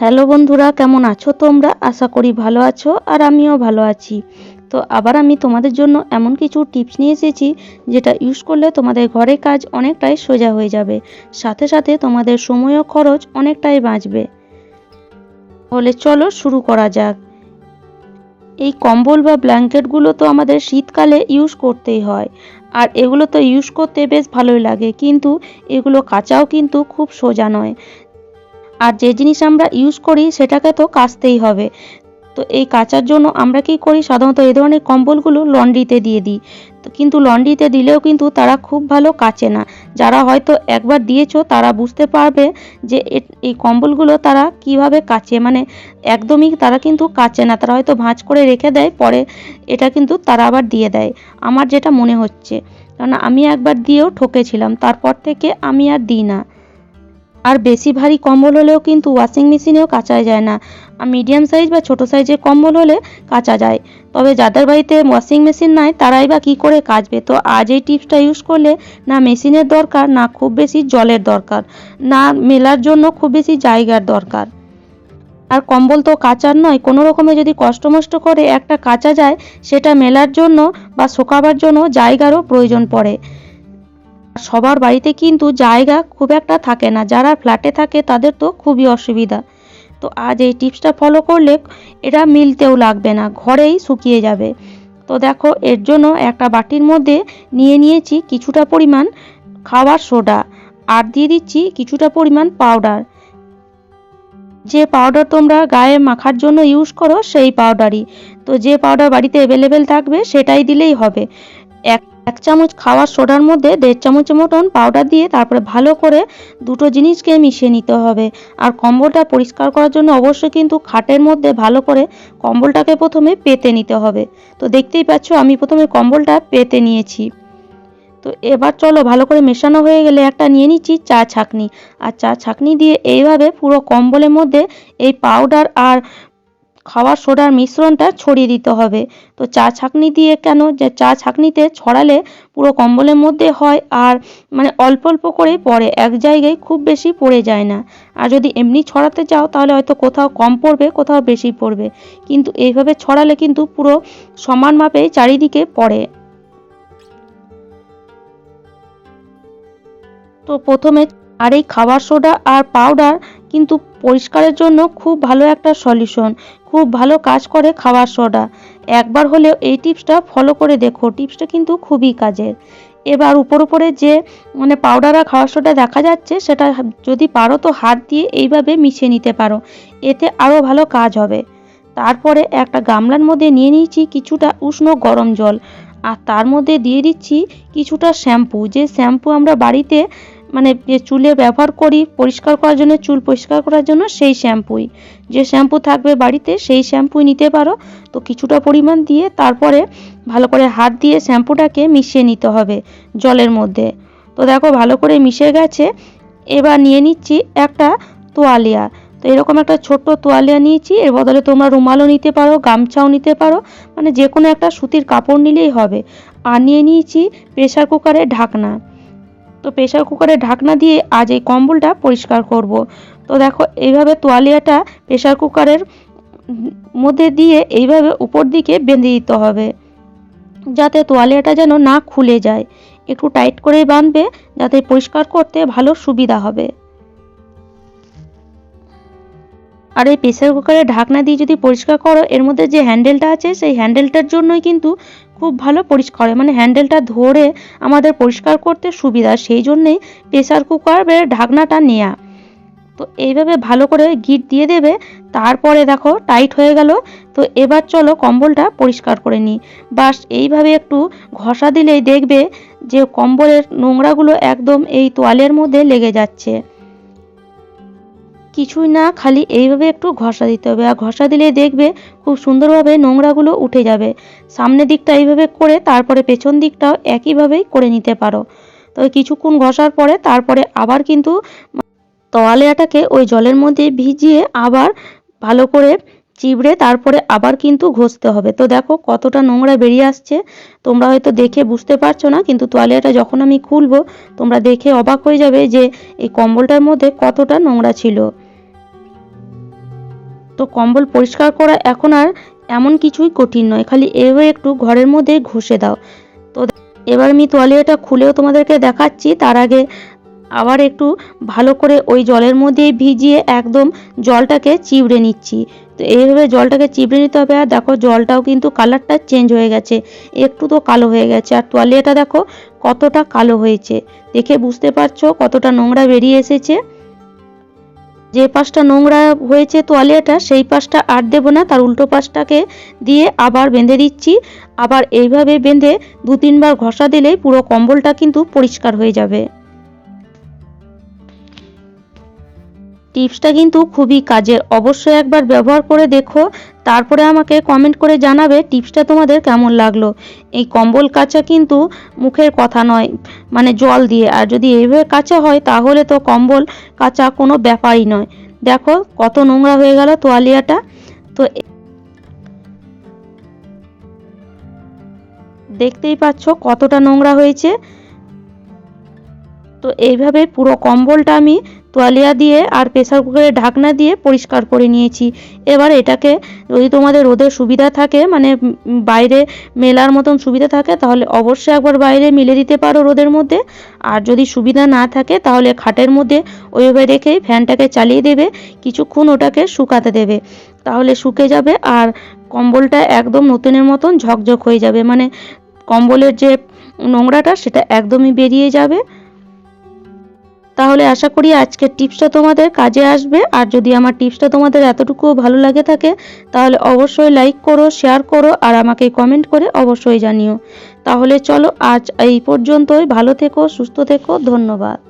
Hello বন্ধুরা, কেমন আছো তোমরা? আশা করি ভালো আছো আর আমিও ভালো আছি। তো আবার আমি তোমাদের জন্য এমন কিছু টিপস নিয়ে এসেছি, যেটা ইউজ করলে তোমাদের ঘরে কাজ অনেকটাই সোজা হয়ে যাবে। সাথে সাথে তোমাদের সময় ও খরচ অনেকটাই বাঁচবে। তাহলে চলো শুরু করা যাক। এই কম্বল বা ব্ল্যাঙ্কেটগুলো তো আমাদের শীতকালে ইউজ করতেই হয়। আর এগুলো তো ইউজ করতে বেশ ভালোই লাগে, কিন্তু এগুলো কাচাও কিন্তু খুব সোজা নয়। আর যে জিনিস আমরা ইউজ করি সেটাকে তো কাচতেই হবে। তো এই কাচার জন্য আমরা কি করি? সাধারণত এই ধরনের কম্বলগুলো লন্ড্রিতে দিয়ে দিই। তো কিন্তু লন্ড্রিতে দিলেও কিন্তু তারা খুব ভালো কাচে না। যারা হয়তো একবার দিয়েছ, তারা বুঝতে পারবে যে এই কম্বলগুলো তারা কীভাবে কাচে। মানে একদমই তারা কিন্তু কাচে না। তারা হয়তো ভাঁজ করে রেখে দেয়, পরে এটা কিন্তু তারা আবার দিয়ে দেয়। আমার যেটা মনে হচ্ছে কারণ আমি একবার দিয়েও ঠকেছিলাম। তারপর থেকে আমি আর দিই না। আর বেশি ভারী কম্বল হলেও কিন্তু ওয়াশিং মেশিনেও কাচা যায় না। আর মিডিয়াম সাইজ বা ছোট সাইজের কম্বল হলে কাচা যায়। তবে যাদের বাড়িতে ওয়াশিং মেশিন নাই, তারাই বা কী করে কাচবে? তো আজ এই টিপসটা ইউজ করলে না মেশিনের দরকার, না খুব বেশি জলের দরকার, না মেলার জন্য খুব বেশি জায়গার দরকার। আর কম্বল তো কাচার নয়, কোনো রকমে যদি কষ্ট মষ্ট করে একটা কাচা যায়, সেটা মেলার জন্য বা শোকাবার জন্য জায়গারও প্রয়োজন পড়ে। সবার বাড়িতে কিন্তু জায়গা খুব একটা থাকে না। যারা ফ্ল্যাটে থাকে তাদের তো খুবই অসুবিধা। তো আজ এই টিপসটা ফলো করলে এটা মিলতেও লাগবে না, ঘরেই শুকিয়ে যাবে। তো দেখো, এর জন্য একটা বাটির মধ্যে নিয়ে নিয়েছি কিছুটা পরিমাণ খাবার সোডা আর দিয়ে দিচ্ছি কিছুটা পরিমাণ পাউডার যে পাউডার তোমরা গায়ে মাখার জন্য ইউজ করো সেই পাউডারই তো যে পাউডার বাড়িতে অ্যাভেলেবেল থাকবে সেটাই দিলেই হবে। এক এক চামচ খাওয়ার সোডার মধ্যে দেড় চামচের মতন পাউডার দিয়ে তারপরে ভালো করে দুটো জিনিসকে মিশিয়ে নিতে হবে। আর কম্বলটা পরিষ্কার করার জন্য অবশ্যই কিন্তু খাটের মধ্যে ভালো করে কম্বলটাকে প্রথমে পেতে নিতে হবে। তো দেখতেই পাচ্ছ, আমি প্রথমে কম্বলটা পেতে নিয়েছি। তো এবার চলো ভালো করে মেশানো হয়ে গেলে একটা নিয়ে নিচ্ছি চা ছাকনি। আর চা ছাকনি দিয়ে এইভাবে পুরো কম্বলের মধ্যে এই পাউডার আর খাওয়ার সোডার মিশ্রণটা ছড়িয়ে দিতে হবে। তো চা ছাঁকনি দিয়ে কেন? যে চা ছাঁকনিতে ছড়ালে পুরো কম্বলের মধ্যে হয় আর মানে অল্প অল্প করে পড়ে, এক জায়গায় খুব বেশি পড়ে যায় না। আর যদি এমনি ছড়াতে চাও তাহলে হয়তো কোথাও কম পড়বে, কোথাও বেশি পড়বে। কিন্তু এইভাবে ছড়ালে কিন্তু পুরো সমান মাপে চারিদিকে পড়ে। তো প্রথমে আর এই খাবার সোডা আর পাউডার কিন্তু পরিষ্কারের জন্য খুব ভালো একটা সলিউশন খুব ভালো কাজ করে খাবার সোডা। একবার হলেও এই টিপসটা ফলো করে দেখো টিপসটা কিন্তু খুবই কাজের। এবার উপর উপরে যে মানে পাউডার আর খাওয়ার সোডা দেখা যাচ্ছে, সেটা যদি পারো তো হাত দিয়ে এইভাবে মিশিয়ে নিতে পারো, এতে আরও ভালো কাজ হবে। তারপরে একটা গামলার মধ্যে নিয়ে নিয়েছি কিছুটা উষ্ণ গরম জল, আর তার মধ্যে দিয়ে দিচ্ছি কিছুটা শ্যাম্পু। যে শ্যাম্পু আমরা বাড়িতে মানে যে চুলে ব্যবহার করি, পরিষ্কার করার জন্য, চুল পরিষ্কার করার জন্য সেই শ্যাম্পুই। যে শ্যাম্পু থাকবে বাড়িতে, সেই শ্যাম্পুই নিতে পারো। তো কিছুটা পরিমাণ দিয়ে তারপরে ভালো করে হাত দিয়ে শ্যাম্পুটাকে মিশিয়ে নিতে হবে জলের মধ্যে। তো দেখো ভালো করে মিশে গেছে। এবার নিয়ে নিচ্ছি একটা তোয়ালিয়া। তো এরকম একটা ছোট্ট তোয়ালিয়া নিয়েছি। এর বদলে তোমরা রুমালও নিতে পারো, গামছাও নিতে পারো। মানে যে কোনো একটা সুতির কাপড় নিলেই হবে। আর নিয়ে নিয়েছি প্রেশার কুকারের ঢাকনা। তো প্রেশার কুকারে ঢাকনা দিয়ে আজ এই কম্বলটা পরিষ্কার করব। তো দেখো, এইভাবে তোয়ালিয়াটা প্রেশার কুকারের মধ্যে দিয়ে এইভাবে উপর দিকে বেঁধে দিতে হবে, যাতে তোয়ালিয়াটা যেন না খুলে যায়। একটু টাইট করে বাঁধবে, যাতে পরিষ্কার করতে ভালো সুবিধা হবে। আর এই প্রেসার কুকারের ঢাকনা দিয়ে যদি পরিষ্কার করো, এর মধ্যে যে হ্যান্ডেলটা আছে, সেই হ্যান্ডেলটার জন্যই কিন্তু খুব ভালো পরিষ্কার হয়। মানে হ্যান্ডেলটা ধরে আমাদের পরিষ্কার করতে সুবিধা, সেই জন্যেই প্রেসার কুকারের ঢাকনাটা নেয়া। তো এইভাবে ভালো করে গিট দিয়ে দেবে, তারপরে দেখো টাইট হয়ে গেল। তো এবার চলো কম্বলটা পরিষ্কার করে নিই। বাস এইভাবে একটু ঘষা দিলেই দেখবে যে কম্বলের নোংরাগুলো একদম এই তোয়ালের মধ্যে লেগে যাচ্ছে। কিছুই না, খালি এইভাবে একটু ঘষা দিতে হবে। আর ঘষা দিলে দেখবে খুব সুন্দরভাবে নোংরাগুলো উঠে যাবে। সামনের দিকটা এইভাবে করে তারপরে পেছন দিকটাও একইভাবেই করে নিতে পারো। তো কিছুক্ষণ ঘষার পরে তারপরে আবার কিন্তু তোয়ালিয়াটাকে ওই জলের মধ্যে ভিজিয়ে আবার ভালো করে চিবড়ে তারপরে আবার কিন্তু ঘষতে হবে। তো দেখো কতটা নোংরা বেরিয়ে আসছে। তোমরা হয়তো দেখে বুঝতে পারছ না, কিন্তু তোয়ালিয়াটা যখন আমি খুলবো, তোমরা দেখে অবাক হয়ে যাবে যে এই কম্বলটার মধ্যে কতটা নোংরা ছিল। তো কম্বল পরিষ্কার করা এখন আর এমন কিছুই কঠিন নয়, খালি এভাবে একটু ঘরের মধ্যে ঘষে দাও। তো এবার আমি তোয়ালিয়াটা খুলেও তোমাদেরকে দেখাচ্ছি, তার আগে আবার একটু ভালো করে ওই জলের মধ্যে ভিজিয়ে একদম জলটাকে চিবড়ে নিচ্ছি। তো এইভাবে জলটাকে চিবড়ে নিতে হবে, আর দেখো জলটাও কিন্তু কালারটা চেঞ্জ হয়ে গেছে, একটু তো কালো হয়ে গেছে। আর তোয়ালিয়াটা দেখো কতটা কালো হয়েছে, দেখে বুঝতে পারছ কতটা নোংরা বেরিয়ে এসেছে। যে পাশটা নোংরা হয়েছে তোয়ালিয়াটা সেই পাশটা আর দেব না, তার উল্টো পাশটাকে দিয়ে আবার বেঁধে দিচ্ছি। আবার এইভাবে বেঁধে দু তিনবার ঘষা দিলেই পুরো কম্বলটা কিন্তু পরিষ্কার হয়ে যাবে। টিপসটা কিন্তু খুবই কাজের। অবশ্যই একবার ব্যবহার করে দেখো। তারপরে আমাকে কমেন্ট করে জানাবে টিপসটা তোমাদের কেমন লাগল। এই কম্বল কাচা কিন্তু মুখের কথা নয় মানে জল দিয়ে। আর যদি এইভাবে কাচা হয়, তাহলে তো কম্বল কাচা কোনো ব্যাপারই নয়। দেখো কত নোংরা হয়ে গেল তোয়ালিয়াটা। তো দেখতেই পাচ্ছ কতটা নোংরা হয়েছে। তো এইভাবে পুরো কম্বলটা আমি তোয়ালিয়া দিয়ে আর প্রেসার কুকারের ঢাকনা দিয়ে পরিষ্কার করে নিয়েছি। এবার এটাকে যদি তোমাদের রোদের সুবিধা থাকে মানে বাইরে মেলার মতন সুবিধা থাকে, তাহলে অবশ্যই একবার বাইরে মিলে দিতে পারো রোদের মধ্যে। আর যদি সুবিধা না থাকে, তাহলে খাটের মধ্যে ওইভাবে রেখেই ফ্যানটাকে চালিয়ে দেবে, কিছুক্ষণ ওটাকে শুকাতে দেবে। তাহলে শুকে যাবে আর কম্বলটা একদম নতুনের মতন ঝকঝক হয়ে যাবে। মানে কম্বলের যে নোংরাটা, সেটা একদমই বেরিয়ে যাবে। তাহলে আশা করি আজকের টিপসটা তোমাদের কাজে আসবে। আর যদি আমার টিপসটা তোমাদের এতটুকুও ভালো লাগে থাকে, তাহলে অবশ্যই লাইক করো, শেয়ার করো, আর আমাকে কমেন্ট করে অবশ্যই জানিও। তাহলে চলো আজ এই পর্যন্তই। ভালো থেকো, সুস্থ থেকো, ধন্যবাদ।